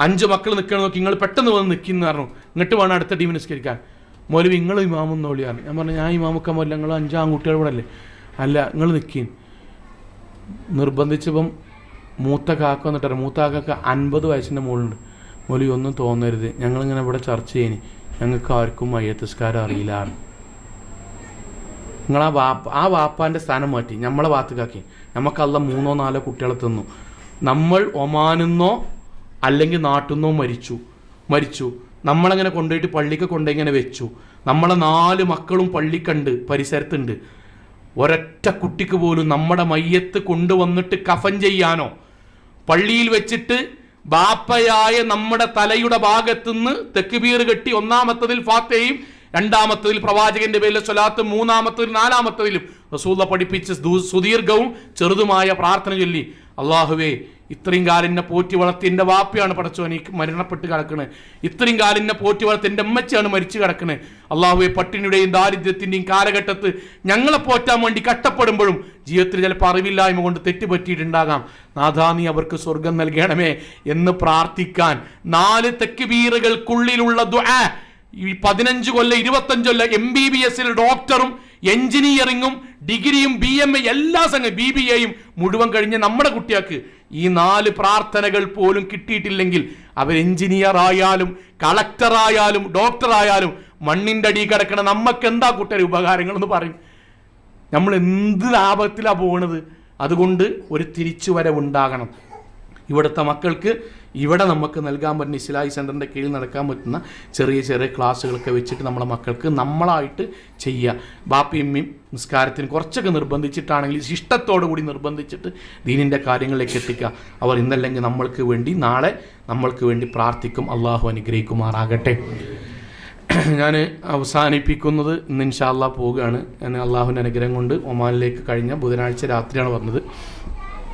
അഞ്ച് മക്കൾ നിൽക്കണം നോക്കി നിങ്ങൾ പെട്ടെന്ന് വന്ന് നിൽക്കുന്നു പറഞ്ഞു. ഇങ്ങോട്ട് വേണം അടുത്ത ടീമിന് നിസ്കരിക്കാൻ. മൗലവി നിങ്ങൾ ഇമാമെന്ന് നോളിയാണ് ഞാൻ പറഞ്ഞു ഞാൻ ഇമാമൊക്കെ പോലില്ല നിങ്ങൾ അഞ്ചാം കുട്ടികൾ ഇവിടെ അല്ലേ അല്ല നിങ്ങൾ നിൽക്കീൻ നിർബന്ധിച്ചപ്പം മൂത്ത കാക്ക വന്നിട്ടാണ് മൂത്ത കാക്ക അൻപത് വയസ്സിന്റെ മുകളിലുണ്ട് മോലി ഒന്നും തോന്നരുത്. ഞങ്ങളിങ്ങനെ ഇവിടെ ചർച്ച ചെയ്യനി. ഞങ്ങൾക്ക് ആർക്കും അയ്യത്തസ്കാരം അറിയില്ല നിങ്ങൾ ആ വാപ്പ ആ വാപ്പാന്റെ സ്ഥാനം മാറ്റി. നമ്മളെ വാത്തുകാക്കി നമുക്കല്ല മൂന്നോ നാലോ കുട്ടികളെ തന്നു. നമ്മൾ ഒമാനെന്നോ അല്ലെങ്കിൽ നാട്ടിൽ നിന്നോ മരിച്ചു. മരിച്ചു. നമ്മളങ്ങനെ കൊണ്ടുപോയിട്ട് പള്ളിക്ക് കൊണ്ടിങ്ങനെ വെച്ചു. നമ്മളെ നാല് മക്കളും പള്ളിക്കുണ്ട് പരിസരത്തുണ്ട്. ഒരൊറ്റ കുട്ടിക്ക് പോലും നമ്മുടെ മയ്യത്ത് കൊണ്ടുവന്നിട്ട് കഫൻ ചെയ്യാനോ? പള്ളിയിൽ വെച്ചിട്ട് ബാപ്പയായ നമ്മുടെ തലയുടെ ഭാഗത്തുനിന്ന് തെക്കുബീർ കെട്ടി ഒന്നാമത്തതിൽ ഫാത്തയും രണ്ടാമത്തതിൽ പ്രവാചകന്റെ പേരിൽ സ്വലാത്തും മൂന്നാമത്തതിൽ നാലാമത്തതിലും റസൂല പഠിപ്പിച്ച് സുദീർഘവും ചെറുതുമായ പ്രാർത്ഥന ചൊല്ലി. അള്ളാഹുവേ ഇത്രയും കാലിന്നെ പോറ്റി വളർത്തി എന്റെ വാപ്പയാണ് പടച്ചോൻ എനിക്ക് മരണപ്പെട്ട് കിടക്കണ്. ഇത്രയും കാലിന്നെ പോറ്റി വളർത്തി എന്റെ അമ്മച്ചാണ് മരിച്ചു കിടക്കണ്. അള്ളാഹുവെ പട്ടിണിയുടെയും ദാരിദ്ര്യത്തിന്റെയും കാലഘട്ടത്ത് ഞങ്ങളെ പോറ്റാൻ വേണ്ടി കഷ്ടപ്പെടുമ്പോഴും ജീവിതത്തിൽ ചിലപ്പോൾ അറിവില്ലായ്മ കൊണ്ട് തെറ്റുപറ്റിയിട്ടുണ്ടാകാം. നാഥാ നീ അവർക്ക് സ്വർഗം നൽകണമേ എന്ന് പ്രാർത്ഥിക്കാൻ നാല് തെക്കുബീറുകൾക്കുള്ളിലുള്ള ഈ പതിനഞ്ച് കൊല്ലം ഇരുപത്തഞ്ച് കൊല്ലം എം ബി ബി എസിൽ ഡോക്ടറും എഞ്ചിനീയറിങ്ങും ഡിഗ്രിയും ബി എം എ എല്ലാ സംഘം ബി ബി എയും മുഴുവൻ കഴിഞ്ഞ് നമ്മുടെ കുട്ടികൾക്ക് ഈ നാല് പ്രാർത്ഥനകൾ പോലും കിട്ടിയിട്ടില്ലെങ്കിൽ അവർ എഞ്ചിനീയർ ആയാലും കളക്ടറായാലും ഡോക്ടറായാലും മണ്ണിന്റെ അടി കിടക്കണ നമുക്ക് എന്താ കുട്ടിയുടെ ഉപകാരങ്ങൾ എന്ന് പറയും. നമ്മൾ എന്ത് ലാഭത്തിലാണ് പോണത്? അതുകൊണ്ട് ഒരു തിരിച്ചുവരവുണ്ടാകണം. ഇവിടുത്തെ മക്കൾക്ക് ഇവിടെ നമുക്ക് നൽകാൻ പറ്റുന്ന ഇസ്ലായി സെന്ററിന്റെ കീഴിൽ നടക്കാൻ പറ്റുന്ന ചെറിയ ചെറിയ ക്ലാസ്സുകളൊക്കെ വെച്ചിട്ട് നമ്മളെ മക്കൾക്ക് നമ്മളായിട്ട് ചെയ്യുക. ബാപ്പിയമ്മയും നിസ്കാരത്തിന് കുറച്ചൊക്കെ നിർബന്ധിച്ചിട്ടാണെങ്കിൽ ഇഷ്ടത്തോടു കൂടി നിർബന്ധിച്ചിട്ട് ദീനിന്റെ കാര്യങ്ങളിലേക്ക് എത്തിക്കുക. അവർ ഇന്നല്ലെങ്കിൽ നമ്മൾക്ക് വേണ്ടി നാളെ നമ്മൾക്ക് വേണ്ടി പ്രാർത്ഥിക്കും. അള്ളാഹു അനുഗ്രഹിക്കുമാറാകട്ടെ. ഞാൻ അവസാനിപ്പിക്കുന്നത് ഇന്ന് ഇൻഷാല്ല പോവുകയാണ്. ഞാൻ അള്ളാഹുവിന്റെ അനുഗ്രഹം കൊണ്ട് ഒമാനിലേക്ക് കഴിഞ്ഞ ബുധനാഴ്ച രാത്രിയാണ് വന്നത്.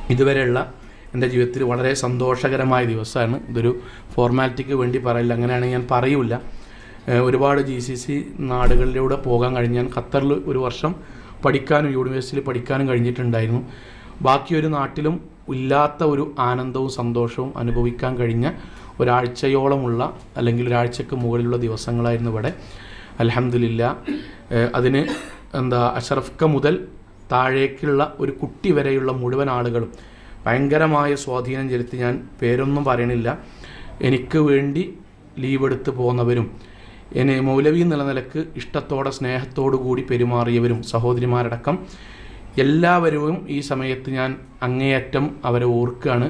ഇതുവരെയുള്ള എന്റെ ജീവിതത്തിൽ വളരെ സന്തോഷകരമായ ദിവസമാണ്. ഇതൊരു ഫോർമാലിറ്റിക്ക് വേണ്ടി പറയില്ല. അങ്ങനെയാണെങ്കിൽ ഞാൻ പറയൂല ഒരുപാട് ജി സി സി നാടുകളിലൂടെ പോകാൻ കഴിഞ്ഞ് ഞാൻ ഖത്തറിൽ ഒരു വർഷം പഠിക്കാനും യൂണിവേഴ്സിറ്റിയിൽ പഠിക്കാനും കഴിഞ്ഞിട്ടുണ്ടായിരുന്നു. ബാക്കി ഒരു നാട്ടിലും ഇല്ലാത്ത ഒരു ആനന്ദവും സന്തോഷവും അനുഭവിക്കാൻ കഴിഞ്ഞ ഒരാഴ്ചയോളമുള്ള അല്ലെങ്കിൽ ഒരാഴ്ചക്ക് മുകളിലുള്ള ദിവസങ്ങളായിരുന്നു ഇവിടെ. അലഹമില്ല അതിന് എന്താ അഷറഫ്ക മുതൽ താഴേക്കുള്ള ഒരു കുട്ടി വരെയുള്ള മുഴുവൻ ആളുകളും ഭയങ്കരമായ സ്വാധീനം ചെലുത്തി ഞാൻ പേരൊന്നും പറയണില്ല. എനിക്ക് വേണ്ടി ലീവ് എടുത്ത് പോകുന്നവരും എന്നെ മൗലവി എന്നുള്ള നിലയ്ക്ക് ഇഷ്ടത്തോടെ സ്നേഹത്തോടു കൂടി പെരുമാറിയവരും സഹോദരിമാരടക്കം എല്ലാവരും ഈ സമയത്ത് ഞാൻ അങ്ങേയറ്റം അവരെ ഓർക്കുകയാണ്.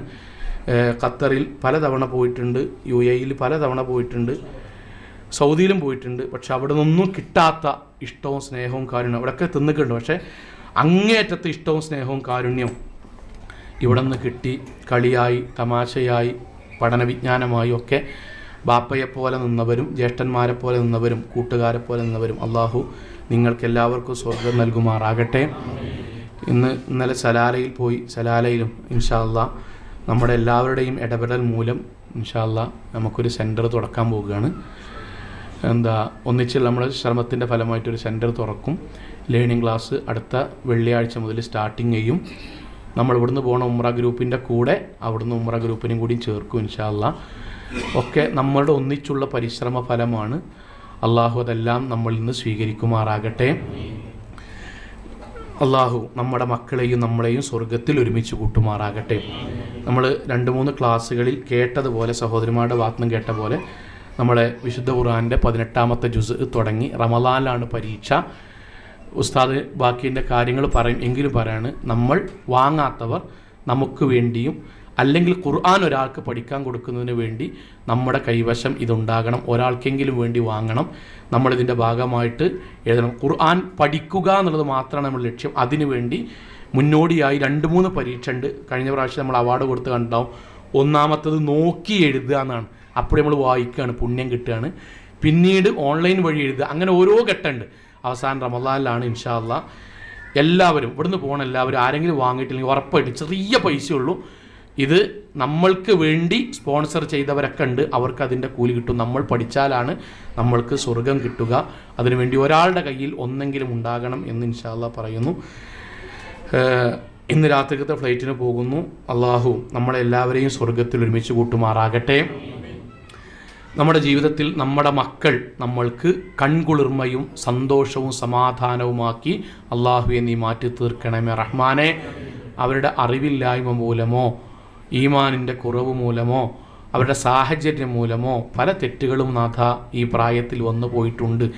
ഖത്തറിൽ പലതവണ പോയിട്ടുണ്ട് യു എയിൽ പലതവണ പോയിട്ടുണ്ട് സൗദിയിലും പോയിട്ടുണ്ട് പക്ഷെ അവിടെ നിന്നൊന്നും കിട്ടാത്ത ഇഷ്ടവും സ്നേഹവും കാരുണ്യവും അവിടെയൊക്കെ തിന്നിട്ടുണ്ട്. പക്ഷേ അങ്ങേയറ്റത്തെ ഇഷ്ടവും സ്നേഹവും കാരുണ്യവും ഇവിടെ നിന്ന് കിട്ടി കളിയായി തമാശയായി പഠന വിജ്ഞാനമായി ഒക്കെ ബാപ്പയെപ്പോലെ നിന്നവരും ജ്യേഷ്ഠന്മാരെ പോലെ നിന്നവരും കൂട്ടുകാരെ പോലെ നിന്നവരും അള്ളാഹു നിങ്ങൾക്കെല്ലാവർക്കും സ്വർഗം നൽകുമാറാകട്ടെ. ഇന്ന് ഇന്നലെ സലാലയിൽ പോയി സലാലയിലും ഇൻഷാല്ല നമ്മുടെ എല്ലാവരുടെയും ഇടപെടൽ മൂലം ഇൻഷാല്ല നമുക്കൊരു സെന്റർ തുറക്കാൻ പോവുകയാണ്. എന്താ ഒന്നിച്ച് നമ്മുടെ ശ്രമത്തിന്റെ ഫലമായിട്ടൊരു സെന്റർ തുറക്കും. ലേണിംഗ് ക്ലാസ് അടുത്ത വെള്ളിയാഴ്ച മുതൽ സ്റ്റാർട്ടിങ് ചെയ്യും. നമ്മൾ ഇവിടുന്ന് പോണ ഉമ്ര ഗ്രൂപ്പിന്റെ കൂടെ അവിടുന്ന് ഉമ്ര ഗ്രൂപ്പിനും കൂടി ചേർക്കും ഇൻഷാല്ല ഒക്കെ നമ്മളുടെ ഒന്നിച്ചുള്ള പരിശ്രമ ഫലമാണ്. അള്ളാഹു അതെല്ലാം നമ്മളിൽ നിന്ന് സ്വീകരിക്കുമാറാകട്ടെ. അള്ളാഹു നമ്മുടെ മക്കളെയും നമ്മളെയും സ്വർഗത്തിൽ ഒരുമിച്ച് കൂട്ടുമാറാകട്ടെ. നമ്മൾ രണ്ട് മൂന്ന് ക്ലാസ്സുകളിൽ കേട്ടതുപോലെ സഹോദരിമാരുടെ വാത്നം കേട്ട പോലെ നമ്മളെ വിശുദ്ധ ഖുർആാന്റെ പതിനെട്ടാമത്തെ ജുസ് തുടങ്ങി റമദാനിലാണ് പരീക്ഷ. ഉസ്താദ് ബാക്കിന്റെ കാര്യങ്ങൾ പറയും എങ്കിലും പറയാണ് നമ്മൾ വാങ്ങാത്തവർ നമുക്ക് വേണ്ടിയും അല്ലെങ്കിൽ ഖുർആൻ ഒരാൾക്ക് പഠിക്കാൻ കൊടുക്കുന്നതിന് വേണ്ടി നമ്മുടെ കൈവശം ഇതുണ്ടാകണം ഒരാൾക്കെങ്കിലും വേണ്ടി വാങ്ങണം നമ്മളിതിന്റെ ഭാഗമായിട്ട് എഴുതണം. ഖുർആൻ പഠിക്കുക എന്നുള്ളത് മാത്രമാണ് നമ്മുടെ ലക്ഷ്യം. അതിനുവേണ്ടി മുന്നോടിയായി രണ്ട് മൂന്ന് പരീക്ഷ ഉണ്ട്. കഴിഞ്ഞ പ്രാവശ്യം നമ്മൾ അവാർഡ് കൊടുത്ത് കണ്ടാവും. ഒന്നാമത്തത് നോക്കി എഴുതുക എന്നാണ്. അപ്പോൾ നമ്മൾ വായിക്കുകയാണ് പുണ്യം കിട്ടുകയാണ്. പിന്നീട് ഓൺലൈൻ വഴി എഴുതുക. അങ്ങനെ ഓരോ ഘട്ടമുണ്ട്. അവസാനം റമദാനിലാണ് ഇൻഷാല്ല എല്ലാവരും ഇവിടുന്ന് പോകണം എല്ലാവരും ആരെങ്കിലും വാങ്ങിയിട്ടില്ലെങ്കിൽ ഉറപ്പായിട്ട് ചെറിയ പൈസയുള്ളൂ. ഇത് നമ്മൾക്ക് വേണ്ടി സ്പോൺസർ ചെയ്തവരൊക്കെ ഉണ്ട്. അവർക്ക് അതിന്റെ കൂലി കിട്ടും. നമ്മൾ പഠിച്ചാലാണ് നമ്മൾക്ക് സ്വർഗം കിട്ടുക. അതിനുവേണ്ടി ഒരാളുടെ കയ്യിൽ ഒന്നെങ്കിലും ഉണ്ടാകണം എന്ന് ഇൻഷാല്ല പറയുന്നു. ഇന്ന് രാത്രിക്കത്തെ ഫ്ലൈറ്റിന് പോകുന്നു. അള്ളാഹു നമ്മളെല്ലാവരെയും സ്വർഗത്തിൽ ഒരുമിച്ച് കൂട്ടുമാറാകട്ടെ. നമ്മുടെ ജീവിതത്തിൽ നമ്മുടെ മക്കൾ നമ്മൾക്ക് കൺകുളിർമയും സന്തോഷവും സമാധാനവുമാക്കി അള്ളാഹുവെ നീ മാറ്റി തീർക്കണമേ റഹ്മാനെ. അവരുടെ അറിവില്ലായ്മ മൂലമോ ഈമാനിന്റെ കുറവ് മൂലമോ അവരുടെ സാഹചര്യം മൂലമോ പല തെറ്റുകളും നാഥ ഈ പ്രായത്തിൽ വന്നു പോയിട്ടുണ്ട്.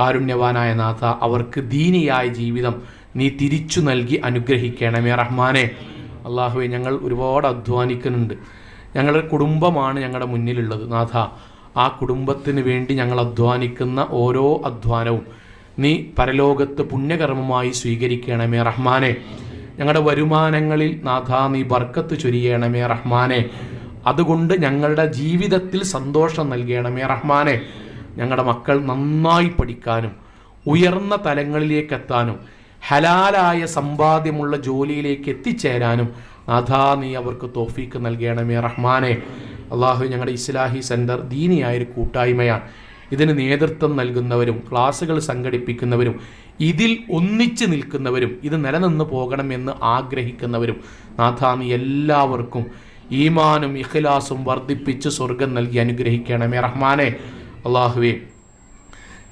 കാരുണ്യവാനായ നാഥ അവർക്ക് ദീനിയായ ജീവിതം നീ തിരിച്ചു നൽകി അനുഗ്രഹിക്കണമേ റഹ്മാനെ. അള്ളാഹുവെ ഞങ്ങൾ ഒരുപാട് അധ്വാനിക്കുന്നുണ്ട്. ഞങ്ങളുടെ കുടുംബമാണ് ഞങ്ങളുടെ മുന്നിലുള്ളത് നാഥ. ആ കുടുംബത്തിന് വേണ്ടി ഞങ്ങൾ അധ്വാനിക്കുന്ന ഓരോ അധ്വാനവും നീ പരലോകത്ത് പുണ്യകർമ്മമായി സ്വീകരിക്കണമേ റഹ്മാനെ. ഞങ്ങളുടെ വരുമാനങ്ങളിൽ നാഥ നീ ബർക്കത്ത് ചൊരിയണമേ റഹ്മാനെ. അതുകൊണ്ട് ഞങ്ങളുടെ ജീവിതത്തിൽ സന്തോഷം നൽകണമേ റഹ്മാനെ. ഞങ്ങളുടെ മക്കൾ നന്നായി പഠിക്കാനും ഉയർന്ന തലങ്ങളിലേക്ക് എത്താനും ഹലാലായ സമ്പാദ്യമുള്ള ജോലിയിലേക്ക് എത്തിച്ചേരാനും നാഥാ നീ അവർക്ക് തോഫീക്ക് നൽകണമേ റഹ്മാനെ. അള്ളാഹു ഞങ്ങളുടെ ഇസ്ലാഹി സെന്റർ ദീനിയായൊരു കൂട്ടായ്മയാണ്. ഇതിന് നേതൃത്വം നൽകുന്നവരും ക്ലാസ്സുകൾ സംഘടിപ്പിക്കുന്നവരും ഇതിൽ ഒന്നിച്ച് നിൽക്കുന്നവരും ഇത് നിലനിന്ന് പോകണമെന്ന് ആഗ്രഹിക്കുന്നവരും നാഥാന് എല്ലാവർക്കും ഈമാനും ഇഖ്ലാസും വർദ്ധിപ്പിച്ച് സ്വർഗം നൽകി അനുഗ്രഹിക്കണമേ റഹ്മാനെ. അള്ളാഹുവേ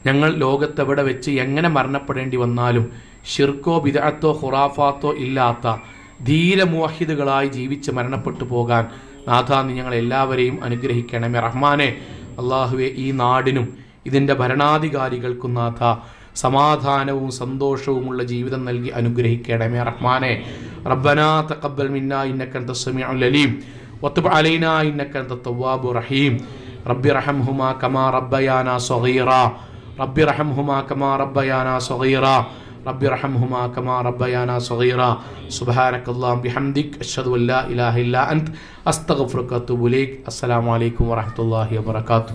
ഞങ്ങൾ ലോകത്തെവിടെ വെച്ച് എങ്ങനെ മരണപ്പെടേണ്ടി വന്നാലും ഷിർക്കോ ബിദാത്തോ ഖുറാഫാത്തോ ഇല്ലാത്ത ധീരമോഹിതുകളായി ജീവിച്ച് മരണപ്പെട്ടു പോകാൻ നാഥാ നീ ഞങ്ങളെല്ലാവരെയും അനുഗ്രഹിക്കണമേ റഹ്മാനെ. അള്ളാഹുവെ ഈ നാടിനും ഇതിന്റെ ഭരണാധികാരികൾക്കും നാഥ സമാധാനവും സന്തോഷവുമുള്ള ജീവിതം നൽകി അനുഗ്രഹിക്കണമേ റഹ്മാനെ. റബ്ബനാ തഖബ്ബൽ മിന്നാ ഇന്നക അൻത സമീഉൽ അലീം. വത്തുബ് അലൈനാ ഇന്നക അൻത തവ്വാബുർ റഹീം. റബ്ബി റഹംഹുമാ കമാ റബ്ബയാനാ സഗീറ. റബ്ബി റഹംഹുമാ കമാ റബ്ബയാനാ സഗീറാ. رب ارحمهما كما ربيانا صغيرا سبحانك اللهم بحمدك أشهد أن لا إله إلا أنت أستغفرك وأتوب إليك السلام عليكم ورحمة الله وبركاته